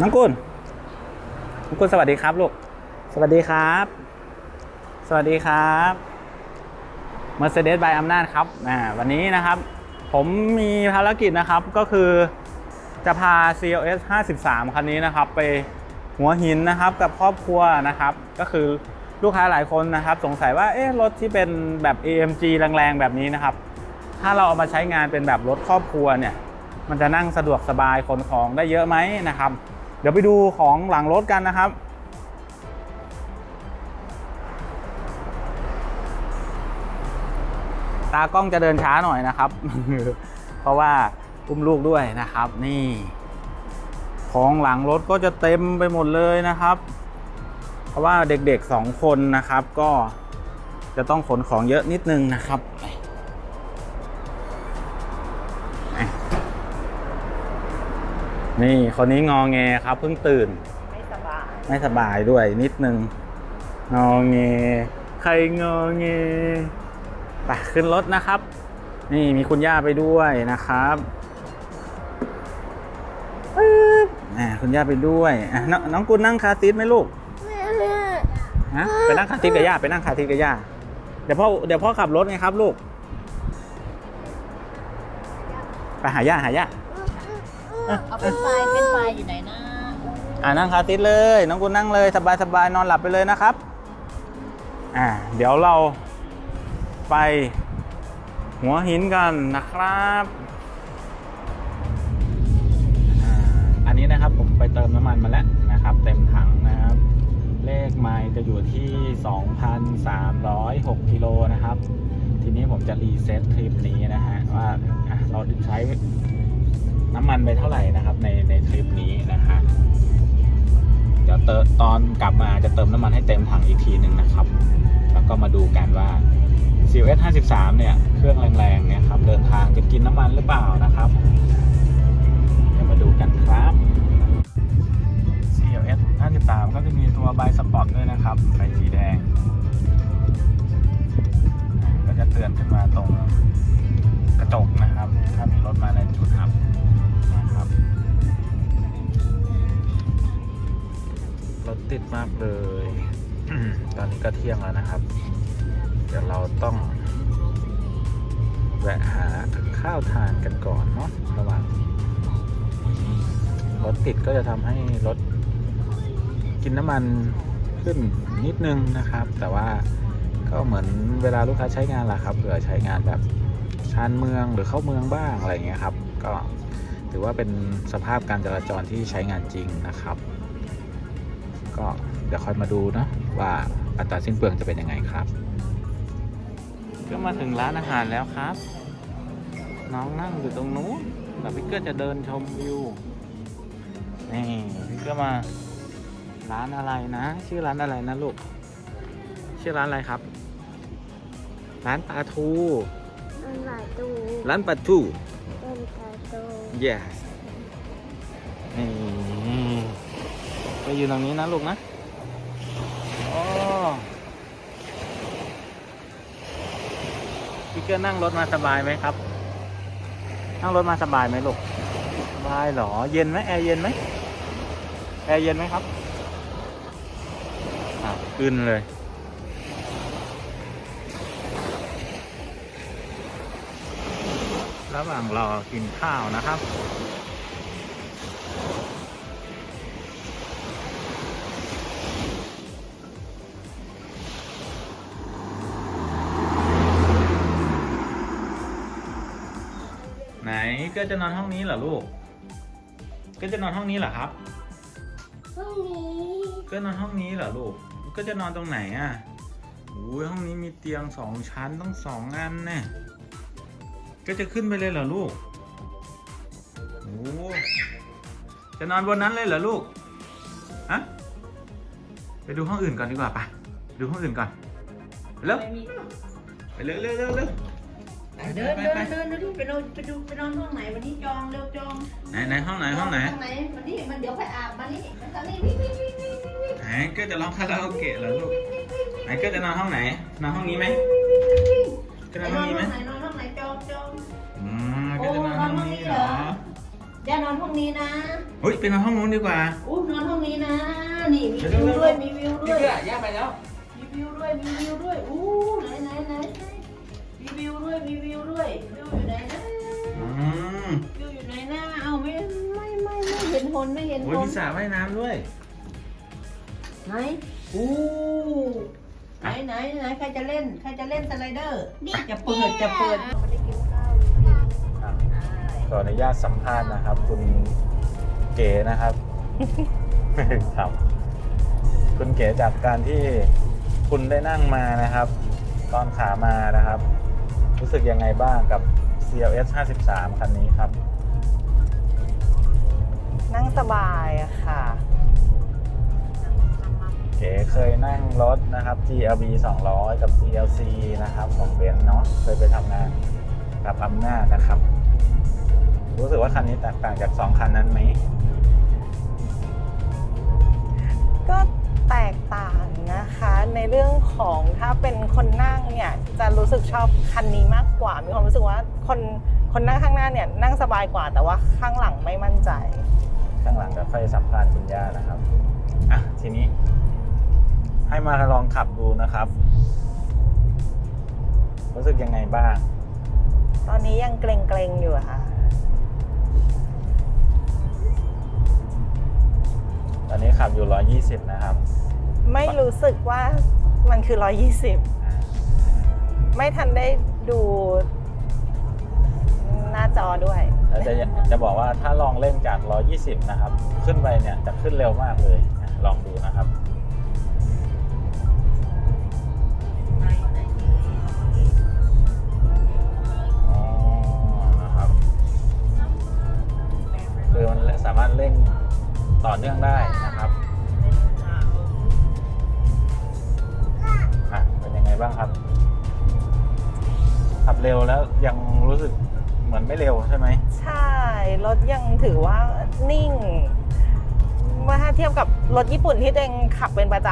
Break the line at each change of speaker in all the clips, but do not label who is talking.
น้องกุลน้องกุลสวัสดีครับลูก สวัสดีครับ สวัสดีครับ Mercedes by อำนาจครับอ่าวันนี้นะครับ ผมมีภารกิจนะครับก็คือจะพา CLS 53 คันนี้นะครับ ไปหัวหินนะครับกับครอบครัวนะครับ ก็คือลูกค้าหลายคนนะครับ สงสัยว่าเอ๊ะรถที่เป็นแบบ AMG แรงๆแบบนี้นะครับ ถ้าเราเอามาใช้งานเป็นแบบรถครอบครัวเนี่ย มันจะนั่งสะดวกสบายขนของได้เยอะไหมนะครับ ดี๋ยวไปดูของหลังรถกันนะครับ ตากล้องจะเดินช้าหน่อยนะครับ เพราะว่าอุ้มลูกด้วยนะครับ นี่ ของหลังรถก็จะเต็มไปหมดเลยนะครับ เพราะว่าเด็กๆสองคนนะครับ ก็จะต้องขนของเยอะนิดนึงนะครับ นี่คนนี้งอแงครับเพิ่งตื่น
ไม่สบาย
ไม่สบายด้วยนิดนึงงอแงใครงอแงไปขึ้นรถนะครับ นี่มีคุณย่าไปด้วยนะครับปึ๊บอ่าคุณย่าไปด้วยอะนน้องกุลนั่งคาร์ซีทไหมลูกฮะไปนั่งคาร์ซีทกับย่าไปนั่งคาร์ซีทกับย่าเดี๋ยวพ่อเดี๋ยวพ่อขับรถไงครับลูก ไปหาย่าหาย่า
เอาเป็นไฟเป็นไฟอยู่ไหนนะ
อ่านั่งคาร์ติสเลย น้องกุลนั่งเลยสบายสบายๆนอนหลับไปเลยนะครับ อ่า เดี๋ยวเราไปหัวหินกันนะครับอ่าอันนี้นะครับผมไปเติมน้ำมันมาแล้วนะครับ เต็มถังนะครับ เลขไมล์จะอยู่ที่ 2,306กิโลนะครับ ทีนี้ผมจะรีเซ็ตทริปนี้นะฮะว่าอะเราใช้ น้ำมันไปเท่าไหร่นะครับในในทริปนี้นะครับเดี๋ยวเติตอนกลับมาจะเติมน้ำมันให้เต็มถังอีกทีหนึ่งนะครับ แล้วก็มาดูกันว่า CLS 53เนี่ย เครื่องแรงๆเนี่ยครับเดินทางจะกินน้ำมันหรือเปล่านะครับ เดี๋ยวมาดูกันครับ CLS 53ก็จะมีตัวใบสปอร์ตด้วยนะครับไฟสีแดง ก็จะเตือนขึ้นมาตรงกระจกนะครับ ถ้ามีรถมาในจุดอับนะครับ รถติดมากเลย ตอนนี้ก็เที่ยงแล้วนะครับ เดี๋ยวเราต้องแวะหาข้าวทานกันก่อนเนาะระหว่างนี้รถติดก็จะทำให้รถกินน้ำมันขึ้นนิดนึงนะครับ แต่ว่าก็เหมือนเวลาลูกค้าใช้งานแหละครับเผื่อใช้งานแบบชานเมืองหรือเข้าเมืองบ้างอะไรอย่างเงี้ยครับ ก็ถือว่าเป็นสภาพการจราจรที่ใช้งานจริงนะครับ ก็เดี๋ยวค่อยมาดูเนอะว่าอัตราสิ้นเปลืองจะเป็นยังไงครับ ก็มาถึงร้านอาหารแล้วครับ น้องนั่งอยู่ตรงนู้นแต่พี่เกื้อจะเดินชมวิวนี่พี่เกื้อมาร้านอะไรนะ ชื่อร้านอะไรนะลูกชื่อร้านอะไรครับ ร้านปลาทู
มันหลายตู
ร้านปลาทู
เป็นกาตู
yes นี่ ไปอยู่ตรงนี้นะลูกนะโอ้พี่เกอร์นั่งรถมาสบายไหมครับ นั่งรถมาสบายไหมลูก สบายเหรอ เย็นไหมแอร์เย็นไหมแอร์เย็นไหมครับอ้าวขึ้นเลยระหว่างรอกินข้าวนะครับ ไหนก็จะนอนห้องนี้เหรอลูกก็จะนอนห้องนี้เหรอครับ
พรุ่งนี้
ก็นอนห้องนี้เหรอลูกก็จะนอนตรงไหนอะอุ้ยห้องนี้มีเตียงสองชั้นต้องสองอันแน่ก็จะขึ้นไปเลยเหรอลูกโอ้จะนอนบนนั้นเลยเหรอลูกฮะไปดูห้องอื่นก่อนดีกว่าปะดูห้องอื่นก่อน ไปเร็ว
ไม่มี
ไปเร็วเร็วเร็ว เร็วไป
เดิน
ไป
เดิน
ไป
เดินเดินดูไปนอนไปดูไปนอนห้องไหนวันนี้จองเร็วจอง
ไหนไหนห้องไหนห้องไหน
ห้องไหนวันนี้มันเดี๋ยวไปอาบมานี่มันตอนนี้วิ่งวิ่งวิ่งวิ่งวิ่ง
ไหนก็จะร้องคาราโอเกะเหรอลูกไหนก็จะนอนห้องไหนนอนห้องนี้ไหมก็นอน
น
ห้
อ
อง
น
นี้ไหม
ห้องไหนนอนห้องไหนจองจอง
อืมก็จะนอนห้องนี้เหรอ
ย่านอนห้องนี้นะ
เฮ้ยเป็นห้องนู้นดีกว่า
อู้นอนห้องนี้นะ นี่มี
เดี๋ยว
วิว
เดี๋ยว
ด้วยมีวิวด้วย
พี่เพื่อย่าไปแล้ว
มีวิวด้วยมีวิวด้วยอู้ ด้วยมีวิวด้วยวิวอยู่ไหนนะ
อืม
วิวอยู่ไหนนะเอาไม่ไม่ไม่ไม่เห็นหนไม่เห็นห
โอ้ย
น
มีสระว่ายน้ำด้วย
ไหนอู้ไหนไหนไหนใครจะเล่นใครจะเล่นสไลเดอร์จะเปิดจะเปิด
ขออนุญาตสัมภาษณ์นะครับ คุณเก๋นะครับ ครับ คุณเก๋จากการที่คุณได้นั่งมานะครับ ตอนขามานะครับ รู้สึกยังไงบ้างกับ CLS 53 คันนี้ครับ
นั่งสบายอะค่ะ
เก๋เคยนั่งรถนะครับ GLB 200 กับ GLC นะครับของเบนซ์เนาะเคยไปทำงานกับอำนาจนะครับ รู้สึกว่าคันนี้แตกต่างจาก 2 คันนั้นไหม
ก็แตกต่าง นะคะ ในเรื่องของถ้าเป็นคนนั่งเนี่ยจะรู้สึกชอบคันนี้มากกว่า มีความรู้สึกว่าคนคนนั่งข้างหน้าเนี่ยนั่งสบายกว่าแต่ว่าข้างหลังไม่มั่นใจ
ข้างหลังเดี๋ยวค่อยสัมภาษณ์คุณย่านะครับอะทีนี้ ให้มาลองขับดูนะครับ รู้สึกยังไงบ้าง
ตอนนี้ยังเกรงๆอยู่อะค่ะ
ตอนนี้ขับอยู่ 120 นะครับ
ไม่รู้สึกว่ามันคือ 120 ไม่ทันได้ดูหน้าจอด้วย
แล้วจะจะบอกว่าถ้าลองเร่งจาก 120 นะครับ ขึ้นไปเนี่ยจะขึ้นเร็วมากเลย ลองดูนะครับคือมันสามารถเร่งต่อเนื่องได้นะครับ บ้างครับ ขับเร็วแล้วยังรู้สึกเหมือนไม่เร็วใช่ไหม
ใช่ รถยังถือว่านิ่ง เมื่อถ้าเทียบกับรถญี่ปุ่นที่ตัวเองขับเป็นประจ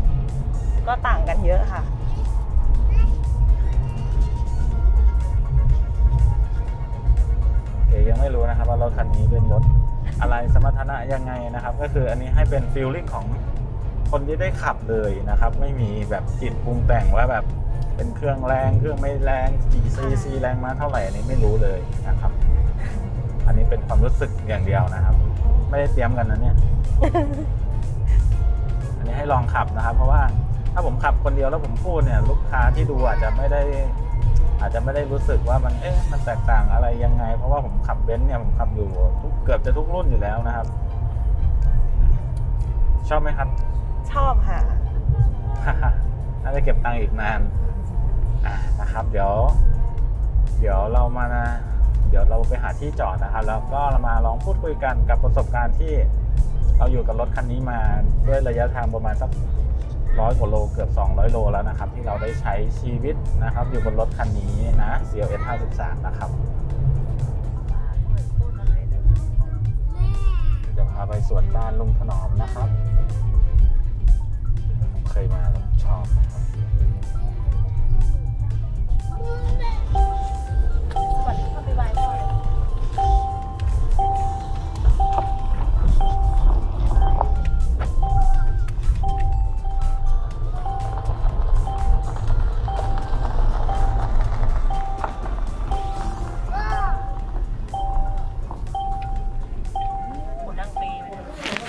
ำก็ต่างกันเยอะค่ะ
เก๋ยังไม่รู้นะครับว่ารถคันนี้เป็นรถอะไรสมรรถนะยังไงนะครับ ก็คืออันนี้ให้เป็นฟีลลิ่งของ คนที่ได้ขับเลยนะครับ ไม่มีแบบจิตปรุงแต่งว่าแบบเป็นเครื่องแรงเครื่องไม่แรงกี่ซีซีแรงมาเท่าไหร่อันนี้ไม่รู้เลยนะครับ อันนี้เป็นความรู้สึกอย่างเดียวนะครับ ไม่ได้เตรียมกันนะเนี่ย อันนี้ให้ลองขับนะครับ เพราะว่าถ้าผมขับคนเดียวแล้วผมพูดเนี่ย ลูกค้าที่ดูอาจจะไม่ได้ อาจจะไม่ได้รู้สึกว่ามันเอ๊ะมันแตกต่างอะไรยังไง เพราะว่าผมขับเบนซ์เนี่ยผมขับอยู่ทุกเกือบจะทุกรุ่นอยู่แล้วนะครับ ชอบไหมครับ
ชอบค่ะ
น่าจะเก็บตังค์อีกนานอ่านะครับ เดี๋ยว เดี๋ยวเรามานะเดี๋ยวเราไปหาที่จอดนะครับแล้วก็เรามาลองพูดคุยกันกับประสบการณ์ที่เราอยู่กับรถคันนี้มาด้วยระยะทางประมาณสักร้อยกว่าโลเกือบ 200 โลแล้วนะครับ ที่เราได้ใช้ชีวิตนะครับ อยู่บนรถคันนี้นะ CLS 53 นะครับเดี๋ยวพาไปสวนบ้านลุงถนอมนะครับ เคยมาแล้วชอบนะครับ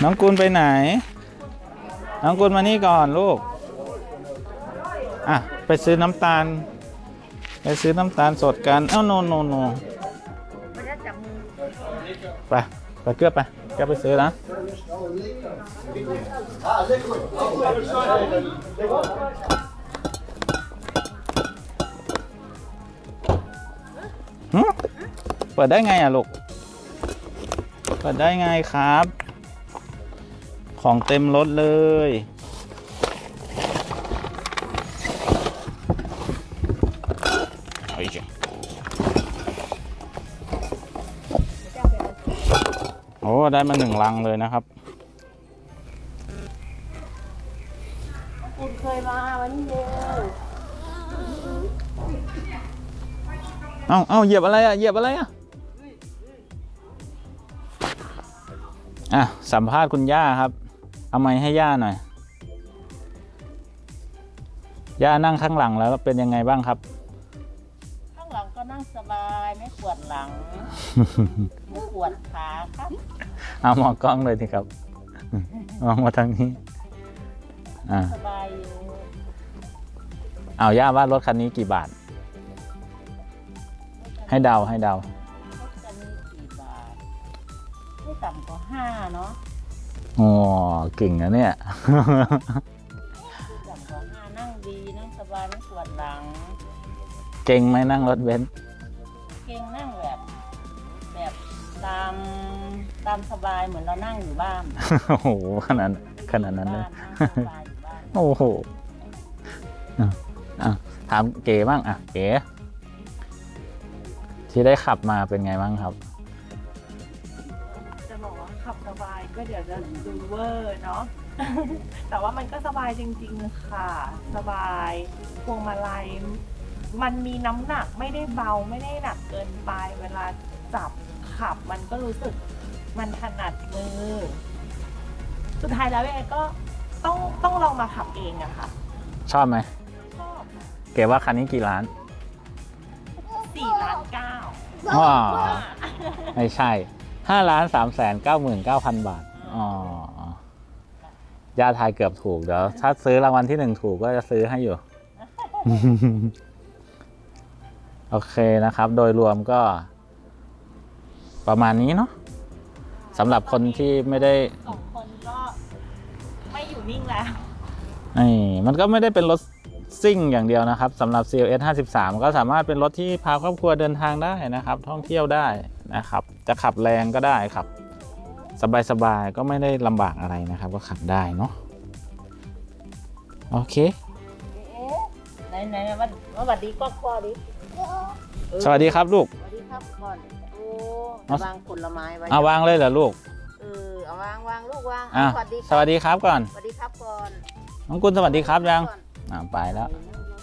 น้องกุลไปไหน น้องกุลมานี่ก่อนลูก อะ ไปซื้อน้ำตาล ไปซื้อน้ำตาลสดกัน เอ้าโนโนโนไปไปเกือบไปเกือไปซื้อนะเปิดได้ไงอะลูก เปิดได้ไงครับ ของเต็มรถเลยเอาอีกอะโอ้ ได้มาหนึ่งลังเลยนะครับ
คุณเคยมาวันเดียว
เอ้าเอ้าเหยียบอะไรอะ เหยียบอะไรอะ อะ สัมภาษณ์คุณย่าครับ เอาไม้ให้ย่าหน่อย ย่านั่งข้างหลังแล้วเป็นยังไงบ้างครับ
ข้างหลังก็นั่งสบายไม่ปวดหลัง ไม่ปวดขาครับ
เอามองกล้องเลยทีครับ มองมาทางนี้ อ่า
สบายอยู่
เอาย่าว่ารถคันนี้กี่บาท ให้เดาให้เดา ร
ถคันนี้กี่บาทไม่ต่ำกว่าห้าเนาะ
โอ้เก่งนะเนี่ย
ไม่ต่ำกว่าห้านั่งดีนั่งสบายไม่ปวดหลัง
เก่งไหมนั่งรถเบนซ์
เก่งนั่งแบบแบบตามตามสบายเหมือนเรานั่งอยู่บ้าน
โอ้โหขนาดขนาดนั้นเลย
บ้นั่งสบายอยู่บ้าน
โอ้โหอะอะถามเก๋บ้างอะเก๋ที่ได้ขับมาเป็นไงบ้างครับ
ก็เดี๋ยวจะดูเวอร์เนาะ แต่ว่ามันก็สบายจริงๆค่ะ สบายพวงมาลัยมันมีน้ำหนักไม่ได้เบาไม่ได้หนักเกินไป เวลาจับขับมันก็รู้สึกมันถนัดมือ สุดท้ายแล้วยังไงก็ต้องต้องลองมาขับเองอะค่ะ
ชอบไหม
ชอบ
เก๋ว่าคันนี้กี่ล้าน
สี่ล้านเก้า
อ๋อ ไม่ใช่ ห้าล้านสามแสนเก้าหมื่นเก้าพันบาท อ๋อย่าทายเกือบถูกเดี๋ยวถ้าซื้อรางวัลที่หนึ่งถูกก็จะซื้อให้อยู่ โอเคนะครับ โดยรวมก็ ประมาณนี้เนาะสำหรับคนที่ไม่ได้
สองคนก็ไม่อยู่นิ่งแล้ว
นี่มันก็ไม่ได้เป็นรถ ซิ่งอย่างเดียวนะครับสำหรับ CLS 53 ก็สามารถเป็นรถที่พาครอบครัวเดินทางได้นะครับ ท่องเที่ยวได้นะครับ จะขับแรงก็ได้ครับ สบายๆ ก็ไม่ได้ลำบากอะไรนะครับ ก็ขับได้เนาะโอเค
ไหนไหนๆว่าว่าสวัสดีก็พ่อดิเออ
สวัสดีครับลูก
สวัสดีครับก่อนโอ้
เอา
วางผลไม้ไว้
เอาวางเลยเหรอลูก
เออเอาวางวางลูกวาง
อะ
สวัสดี
สวัสดีครับก่อน
สวัสดีครับก่อน
น้องกุลสวัสดีครับยังอ่าไปแล้ว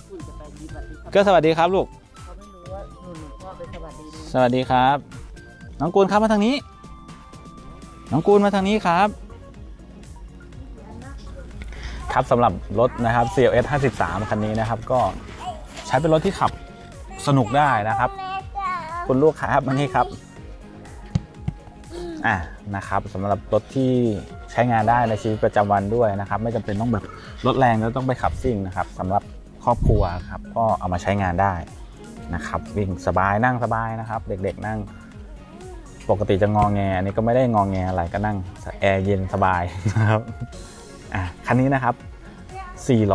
คุณจะไปดีสวัสดีครับ
ก็สวัสดีครับลูก
เขาไม่รู้ว่าหนูหนูพ่อไปสวัสดีดู
สวัสดีครับ น้องกูลครับมาทางนี้ น้องกูลมาทางนี้ครับ ครับสำหรับรถนะครับ CLS 53 คันนี้นะครับ ก็ใช้เป็นรถที่ขับสนุกได้นะครับ คุณลูกค้ามานี่ครับ อะนะครับสำหรับรถที่ ใช้งานได้ในชีวิตประจำวันด้วยนะครับ ไม่จำเป็นต้องแบบรถแรงแล้วต้องไปขับซิ่งนะครับสำหรับครอบครัวครับก็เอามาใช้งานได้นะครับวิ่งสบายนั่งสบายนะครับ เด็กๆนั่ง ปกติจะงองแงอันนี้ก็ไม่ได้งองแงอะไรก็นั่งแอร์เย็นสบายนะครับอะคันนี้นะครับ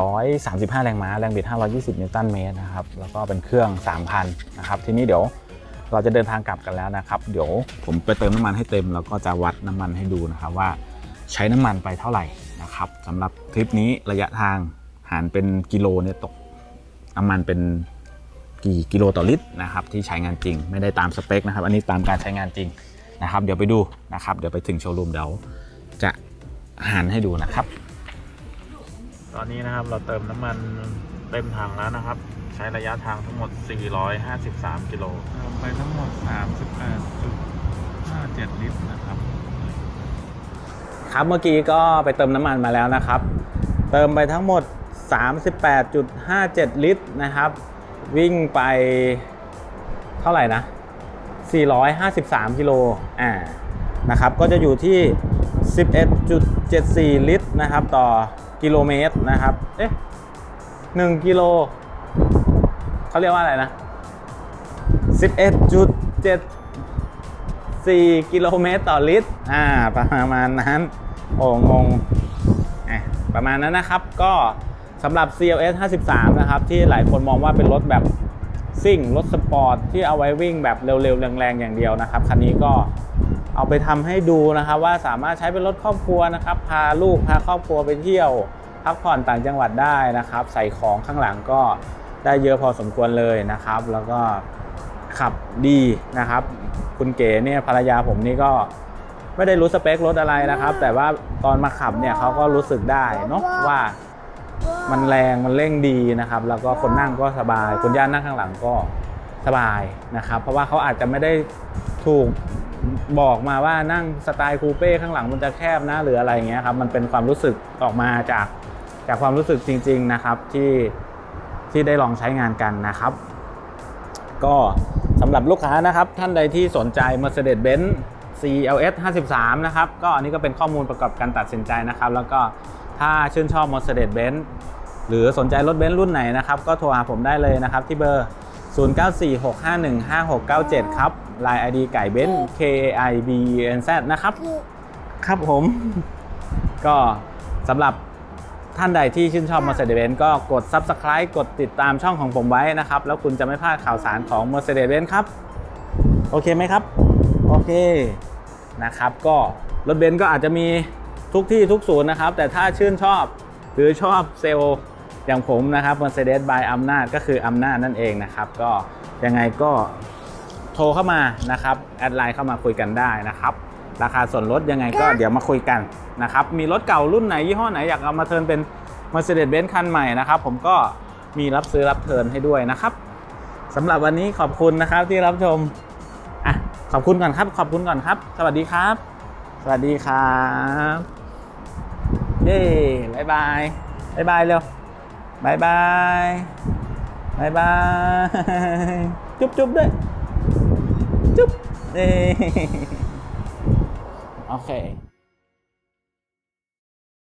435 แรงม้าแรงบิด 520 นิวตันเมตรนะครับแล้วก็เป็นเครื่อง 3,000 นะครับ ทีนี้เดี๋ยวเราจะเดินทางกลับกันแล้วนะครับ เดี๋ยวผมไปเติมน้ำมันให้เต็ม แล้วก็จะวัดน้ำมันให้ดูนะครับว่า ใช้น้ำมันไปเท่าไหร่นะครับสำหรับทริปนี้ระยะทางหารเป็นกิโลเนี่ยตกน้ำมันเป็นกี่กิโลต่อลิตรนะครับที่ใช้งานจริงไม่ได้ตามสเปคนะครับ อันนี้ตามการใช้งานจริงนะครับ เดี๋ยวไปดูนะครับ เดี๋ยวไปถึงโชว์รูมเดี๋ยวจะหารให้ดูนะครับ ตอนนี้นะครับเราเติมน้ำมันเต็มถังแล้วนะครับ ใช้ระยะทางทั้งหมด 453 กิโลเติมไปทั้งหมด 38.57 ลิตรนะครับ ครับ เมื่อกี้ก็ไปเติมน้ำมันมาแล้วนะครับ เติมไปทั้งหมด 38.57 ลิตรนะครับ วิ่งไปเท่าไหร่นะ 453 กิโลอ่านะครับ ก็จะอยู่ที่ 11.74 ลิตรนะครับ ต่อกิโลเมตรนะครับ เอ๊ะ1กิโลเขาเรียกว่าอะไรนะ 11.74 กิโลเมตรต่อลิตร อ่า ประมาณนั้น โอ้งงอะประมาณนั้นนะครับ ก็สำหรับ CLS 53 นะครับ ที่หลายคนมองว่าเป็นรถแบบซิ่ง รถสปอร์ตที่เอาไว้วิ่งแบบเร็วๆ แรงๆ อย่างเดียวนะครับ คันนี้ก็เอาไปทำให้ดูนะครับ ว่าสามารถใช้เป็นรถครอบครัวนะครับ พาลูกพาครอบครัวไปเที่ยว พักผ่อนต่างจังหวัดได้นะครับ ใส่ของข้างหลังก็ได้เยอะพอสมควรเลยนะครับ แล้วก็ขับดีนะครับ คุณเก๋เนี่ยภรรยาผมนี่ก็ ไม่ได้รู้สเปครถอะไรนะครับ แต่ว่าตอนมาขับเนี่ยเขาก็รู้สึกได้เนาะว่ามันแรงมันเร่งดีนะครับ แล้วก็คนนั่งก็สบายคุณย่านั่งข้างหลังก็สบายนะครับ เพราะว่าเขาอาจจะไม่ได้ถูกบอกมาว่านั่งสไตล์คูเป้ข้างหลังมันจะแคบนะหรืออะไรเงี้ยครับมันเป็นความรู้สึกออกมาจากจากความรู้สึกจริง ๆนะครับที่ที่ได้ลองใช้งานกันนะครับ ก็สำหรับลูกค้านะครับท่านใดที่สนใจ Mercedes-Benz CLS 53 นะครับ ก็อันนี้ก็เป็นข้อมูลประกอบการตัดสินใจนะครับ แล้วก็ถ้าชื่นชอบ Mercedes-Benz หรือสนใจรถเบนซ์รุ่นไหนนะครับ ก็โทรหาผมได้เลยนะครับ ที่เบอร์ 0946515697 ครับ Line ID ไก่เบนซ์ K I B E N Z นะครับ
คือ
ครับผม ก็สำหรับท่านใดที่ชื่นชอบ Mercedes-Benz ก็กด Subscribe กดติดตามช่องของผมไว้นะครับ แล้วคุณจะไม่พลาดข่าวสารของ Mercedes-Benz ครับ โอเคไหมครับ โอเคนะครับ ก็รถเบนซ์ก็อาจจะมีทุกที่ทุกศูนย์นะครับ แต่ถ้าชื่นชอบหรือชอบเซลล์อย่างผมนะครับ Mercedes by อำนาจก็คืออำนาจนั่นเองนะครับ ก็ยังไงก็โทรเข้ามานะครับแอดไลน์เข้ามาคุยกันได้นะครับ ราคาส่วนลดยังไงก็เดี๋ยวมาคุยกันนะครับ มีรถเก่ารุ่นไหนยี่ห้อไหนอยากเอามาเทิร์นเป็น Mercedes-Benz คันใหม่นะครับ ผมก็มีรับซื้อรับเทิร์นให้ด้วยนะครับสำหรับวันนี้ขอบคุณนะครับที่รับชม อะขอบคุณก่อนครับ ขอบคุณก่อนครับ สวัสดีครับ สวัสดีครับเย้บายบายบายบายเร็วบายบายบายบายจุ๊บจุ๊บด้วยจุ๊บเอ้โอเค